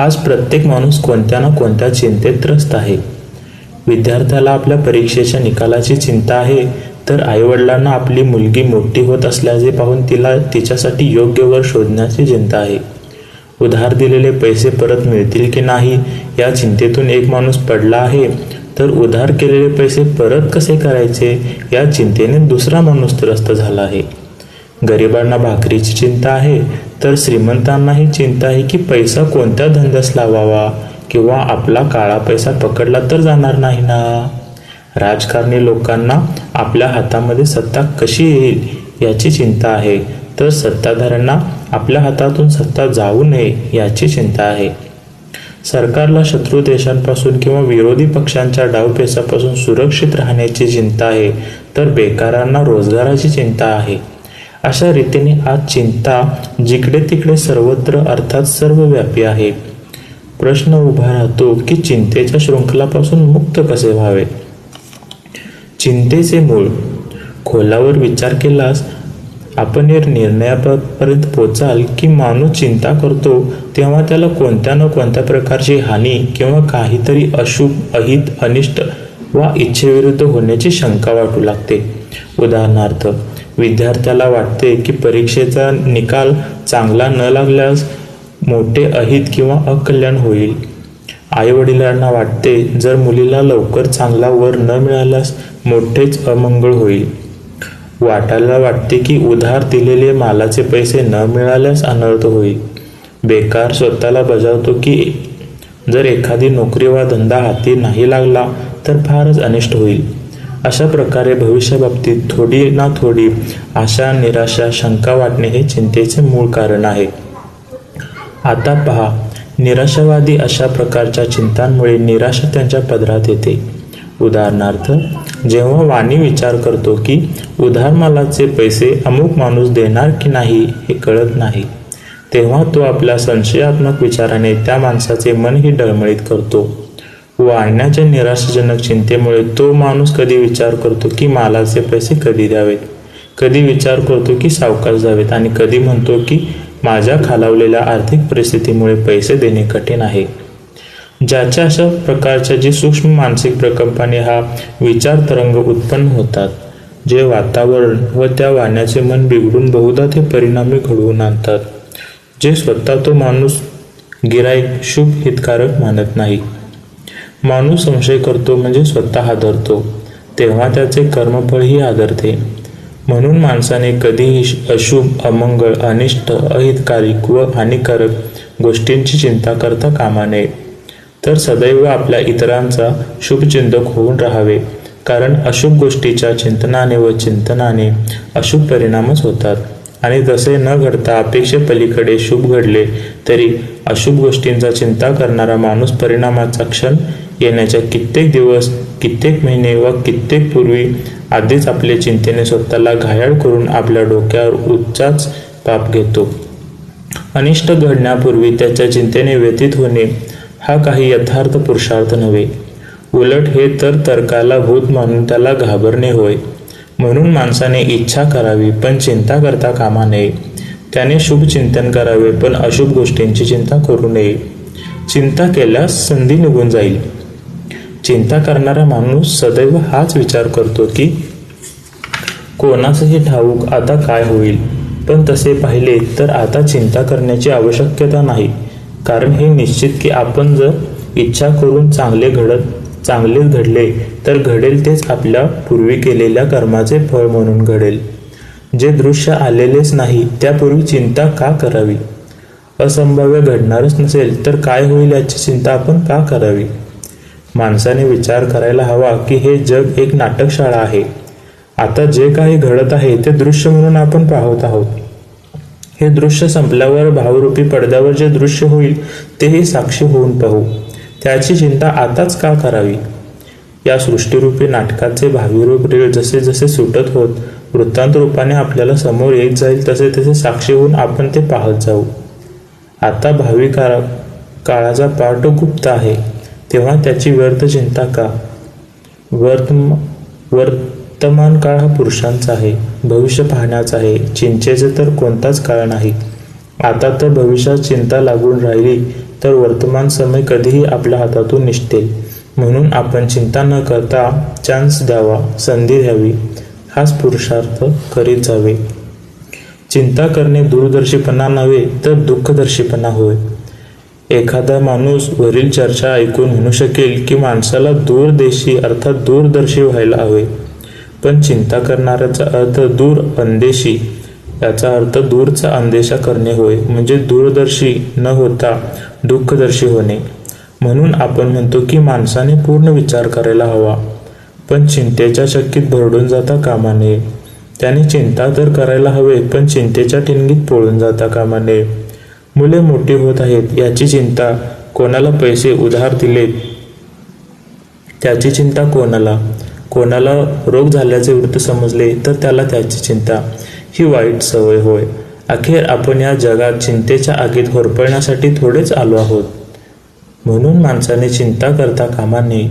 आज प्रत्येक माणूस कोणत्या ना कोणत्या चिंतेत त्रस्त आहे. विद्यार्थ्याला आपल्या परीक्षेच्या निकालाची चिंता आहे तर आईवडिलांना आपली मुलगी मोठी होत असल्याचे पाहून तिला तिच्यासाठी योग्य वर शोधण्याची चिंता आहे. उधार दिलेले पैसे परत मिळतील की नाही या चिंतेतून एक माणूस पडला आहे तर उधार केलेले पैसे परत कसे करायचे या चिंतेने दुसरा माणूस त्रस्त झाला आहे. गरिबांना भाकरीची चिंता आहे तर श्रीमंतांनाही चिंता आहे की पैसा कोणत्या धंद्यास लावावा किंवा आपला काळा पैसा पकडला तर जाणार नाही ना? राजकारणी लोकांना आपल्या हातामध्ये सत्ता कशी येईल याची चिंता आहे. तर सत्ताधाऱ्यांना आपल्या हातातून सत्ता जाऊ नये याची चिंता आहे. सरकारला शत्रू देशांपासून किंवा विरोधी पक्षांच्या डावपेचापासून सुरक्षित राहण्याची चिंता आहे. तर बेकारांना रोजगाराची चिंता आहे. अशा रीतीने आज चिंता जिकडे तिकडे सर्वत्र अर्थात सर्वव्यापी आहे. प्रश्न उभा राहतो की चिंतेच्या शृंखलापासून मुक्त कसे व्हावे? चिंतेचे मूळ. खोलावर विचार केलास आपण या निर्णयापर्यंत पोचाल की माणूस चिंता करतो तेव्हा त्याला कोणत्या ना कोणत्या प्रकारची हानी किंवा काहीतरी अशुभ अहित अनिष्ट वा इच्छेविरुद्ध होण्याची शंका वाटू लागते. उदाहरणार्थ विद्यार्थ्याला वाटते की परीक्षेचा निकाल चांगला न लागल्यास मोठे अहित किंवा अकल्याण होईल. आई वडिलांना वाटते जर मुलीला लवकर चांगला वर न मिळाल्यास मोठेच अमंगळ होईल. वाटायला वाटते की उधार दिलेले मालाचे पैसे न मिळाल्यास अनर्थ होईल. बेकार स्वतःला बजावतो की जर एखादी नोकरी वा धंदा हाती नाही लागला तर फारच अनिष्ट होईल. अशा प्रकारे भविष्याबाबतीत थोडी ना थोडी आशा निराशा शंका वाटणे हे चिंतेचे मूळ कारण आहे. आता पहा निराशावादी अशा प्रकारच्या चिंतांमुळे निराशा त्यांच्या पदरात येते. उदाहरणार्थ जेव्हा वाणी विचार करतो की उधार मालाचे पैसे अमुक माणूस देणार की नाही हे कळत नाही तेव्हा तो आपल्या संशयात्मक विचाराने त्या माणसाचे मनही डळमळीत करतो. वाढण्याच्या निराशाजनक चिंतेमुळे तो माणूस कधी विचार करतो की मालाचे पैसे कधी द्यावेत? कधी विचार करतो की सावकाश द्यावेत आणि कधी म्हणतो की माझ्या खालावलेल्या आर्थिक परिस्थितीमुळे पैसे देणे कठीण आहे? ज्याच्या अशा प्रकारच्या जी सूक्ष्म मानसिक प्रकंपाने हा विचार तरंग उत्पन्न होतात जे वातावरण व त्या वाण्याचे मन बिघडून बहुधा ते परिणामी घडवून आणतात जे स्वतः तो माणूस गिराईक शुभ हितकारक मानत नाही. माणूस संशय करतो म्हणजे स्वतः हादरतो तेव्हा त्याचे कर्मफळही आदरते. म्हणून माणसाने कधीही अशुभ अमंगळ अनिष्ट अहितकारिक व हानिकारक गोष्टींची चिंता करता कामा नये. तर सदैव आपल्या इतरांचा शुभचिंतक होऊन राहावे कारण अशुभ गोष्टीच्या चिंतनाने व चिंतनाने अशुभ परिणामच होतात. आणि जसे न घडता अपेक्षेपलीकडे शुभ घडले तरी अशुभ गोष्टींचा चिंता करणारा माणूस परिणामाचा क्षण येण्याच्या कित्येक दिवस कित्येक महिने व कित्येक पूर्वी आधीच आपल्या चिंतेने स्वतःला घायाळ करून आपल्या डोक्यावर उच्चाच पाप घेतो. अनिष्ट घडण्यापूर्वी त्याच्या चिंतेने व्यतीत होणे हा काही यथार्थ पुरुषार्थ नव्हे. उलट हे तर तर्काला भूत मानून त्याला घाबरणे होय. म्हणून माणसाने इच्छा करावी पण चिंता करता कामा नये. त्याने शुभ चिंतन करावे पण अशुभ गोष्टींची चिंता करू नये. चिंता केल्यास संधी निघून जाईल. चिंता करणारा माणूस सदैव हाच विचार करतो की कोणाचंही ठाऊक आता काय होईल? पण तसे पाहिले तर आता चिंता करण्याची आवश्यकता नाही. कारण हे निश्चित की आपण जर इच्छा करून चांगले घडत चांगलेच घडले तर घडेल तेच आपल्या पूर्वी केलेल्या कर्माचे फळ म्हणून घडेल. जे दृश्य आलेलेच नाही त्यापूर्वी चिंता का करावी? असंभाव्य घडणारच नसेल तर काय होईल याची चिंता आपण का करावी? माणसाने विचार करायला हवा की हे जग एक नाटकशाळा आहे. आता जे काही घडत आहे ते दृश्य म्हणून आपण पाहत आहोत. हे दृश्य संपल्यावर भावरूपी पडद्यावर जे दृश्य होईल तेही साक्षी होऊन पाहू. त्याची चिंता आताच का करावी? या सृष्टीरूपी नाटकाचे भावीरूप रीळ जसे जसे सुटत होत वृत्तांत रूपाने आपल्याला समोर येत जाईल तसे तसे साक्षी होऊन आपण ते पाहत जाऊ. आता भावी काळा काळाचा पाठ गुप्त आहे. तेव्हा त्याची व्यर्थ चिंता का? वर्तम वर्तमान काळ हा पुरुषांचा आहे. भविष्य पाहण्याचा आहे. चिंतेचे तर कोणताच काळ नाही. आता तर भविष्यात चिंता लागून राहिली तर वर्तमान समय कधीही आपल्या हातातून निसटेल. म्हणून आपण चिंता न करता चान्स द्यावा संधी द्यावी हाच पुरुषार्थ करीत जावे. चिंता करणे दूरदर्शीपणा नव्हे तर दुःखदर्शीपणा होय. एखादा माणूस वरील चर्चा ऐकून म्हणू शकेल की माणसाला दूरदेशी अर्थात दूरदर्शी व्हायला हवे. पण चिंता करणाऱ्याचा अर्थ दूर अंदेशी याचा अर्थ दूरचा अंदेशा करणे होय. म्हणजे दूरदर्शी न होता दुःखदर्शी होणे. म्हणून आपण म्हणतो की माणसाने पूर्ण विचार करायला हवा. पण चिंतेच्या शक्तीत भरडून जाता कामा नये. त्याने चिंता तर करायला हवे पण चिंतेच्या ठिणगीत पळून जाता कामा नये. मुले मोठी होत आहेत याची चिंता कोणाला पैसे उधार दिलेत? त्याची चिंता कोणाला? कोणाला रोग झाल्याचे वृत्त समजले तर त्याला त्याची चिंता. ही वाईट सवय होय. अखेर आपण या जगात चिंतेच्या आगीत होरपळण्यासाठी थोडेच आलो आहोत. म्हणून माणसाने चिंता करता कामा नये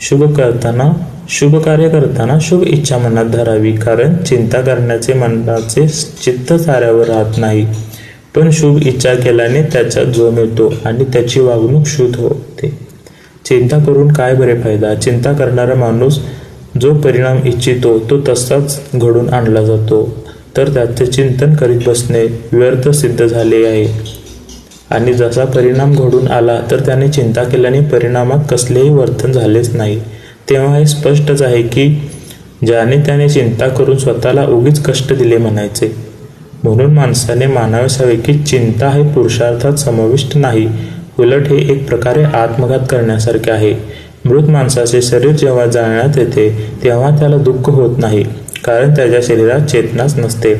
शुभ करताना शुभ कार्य करताना शुभ इच्छा मनात धरावी. कारण चिंता करण्याचे मनाचे चित्त साऱ्यावर राहत नाही. पण शुभ इच्छा केल्याने त्याचा जोम येतो आणि त्याची वागणूक शुद्ध होते. चिंता करून काय बरे फायदा? चिंता करणारा माणूस जो परिणाम इच्छितो तो तसाच घडून आणला जातो. तर त्याचे चिंतन करीत बसणे व्यर्थ सिद्ध झाले आहे. आणि जसा परिणाम घडून आला तर त्याने चिंता केल्याने परिणामात कसलेही वर्तन झालेच नाही. तेव्हा हे स्पष्टच आहे की ज्याने त्याने चिंता करून स्वतःला उगीच कष्ट दिले म्हणायचे. म्हणून माणसाने मानावेस हवे की चिंता हे पुरुषार्थात समाविष्ट नाही. उलट हे एक प्रकारे आत्मघात करण्यासारखे आहे. मृत माणसाचे शरीर जेव्हा जाळण्यात येते तेव्हा त्याला दुःख होत नाही कारण त्याच्या शरीरात चेतनाच नसते.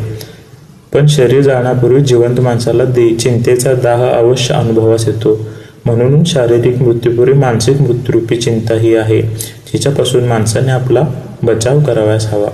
पण शरीर जाण्यापूर्वी जिवंत माणसाला दे चिंतेचा दाह अवश्य अनुभवास येतो. म्हणून शारीरिक मृत्यूपूर्वी मानसिक मृत्यूरूपी चिंता ही आहे. जिच्यापासून माणसाने आपला बचाव करावयास हवा.